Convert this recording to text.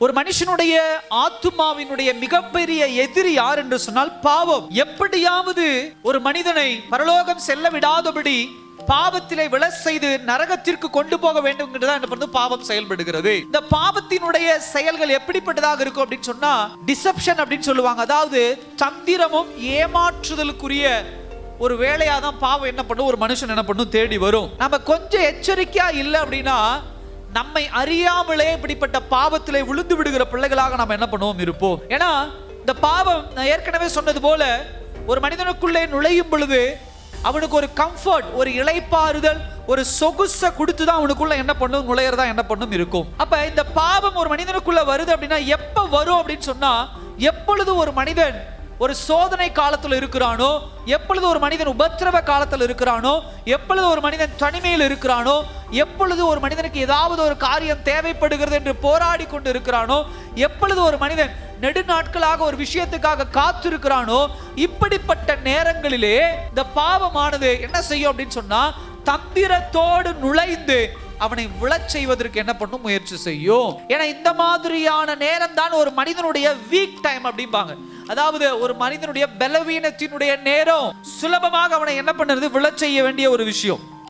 ஒரு மனுஷனுடைய ஆத்துமாவினுடைய மிகப்பெரிய எதிரி யார் என்று சொன்னால் பாவம். எப்படியாவது ஒரு மனிதனை பரலோகம் செல்ல விடாதபடி பாவத்திலே விழ செய்து நரகத்திற்கு கொண்டு போக வேண்டும் என்று என்ன பாவம் செயல்படுகிறது. இந்த பாவத்தினுடைய செயல்கள் எப்படிப்பட்டதாக இருக்கும் அப்படின்னு சொன்னா டிசப்ஷன் அப்படின்னு சொல்லுவாங்க. அதாவது தந்திரமும் ஏமாற்றுதலுக்குரிய ஒரு வேலையா தான் பாவம் என்ன பண்ணும்? ஒரு மனுஷன் என்ன பண்ணும்? தேடி வரும். நம்ம கொஞ்சம் எச்சரிக்கையா இல்லை அப்படின்னா நம்மை அறியாமலே இப்படிப்பட்ட பாவத்திலே விழுந்து விடுகிற பிள்ளைகளாக நாம் என்ன பண்ணுவோம் இருப்போம்? ஏன்னா இந்த பாவம் நான் ஏற்கனவே சொன்னது போல ஒரு மனிதனுக்குள்ளே நுழையும் பொழுது அவனுக்கு ஒரு கம்ஃபர்ட் ஒரு இளைப்பாறுதல் ஒரு சொகுச கொடுத்து தான் அவனுக்குள்ள என்ன பண்ணும்? நுழையிறதா என்ன பண்ணும்? இருக்கும். அப்ப இந்த பாவம் ஒரு மனிதனுக்குள்ள வருது அப்படின்னா எப்ப வரும் அப்படின்னு சொன்னா எப்பொழுது ஒரு மனிதன் ஒரு சோதனை காலத்தில் இருக்கிறானோ எப்பொழுது ஒரு மனிதன் உபத்திரவ காலத்தில் இருக்கிறானோ எப்பொழுது ஒரு மனிதன் தனிமையில் இருக்கிறானோ எப்பொழுது ஒரு மனிதனுக்கு ஏதாவது ஒரு காரியம் தேவைப்படுகிறது என்று போராடி கொண்டு இருக்கிறானோ எப்பொழுது ஒரு மனிதன் நெடுநாட்களாக ஒரு விஷயத்துக்காக காத்திருக்கிறானோ இப்படிப்பட்ட நேரங்களிலே இந்த பாவமானது என்ன செய்யும் அப்படின்னு சொன்னா தந்திரத்தோடு நுழைந்து அவனை விழச் செய்வதற்கு என்ன பண்ணும்? முயற்சி செய்யும். ஏன்னா இந்த மாதிரியான நேரம் தான் ஒரு மனிதனுடைய வீக் டைம் அப்படிம்பாங்க. அதாவது ஒரு மனிதனுடைய பலவீனத்தினுடைய நேரம் சுலபமாக அவனை என்ன பண்ணுறது? விழச் செய்ய வேண்டிய ஒரு விஷயம்.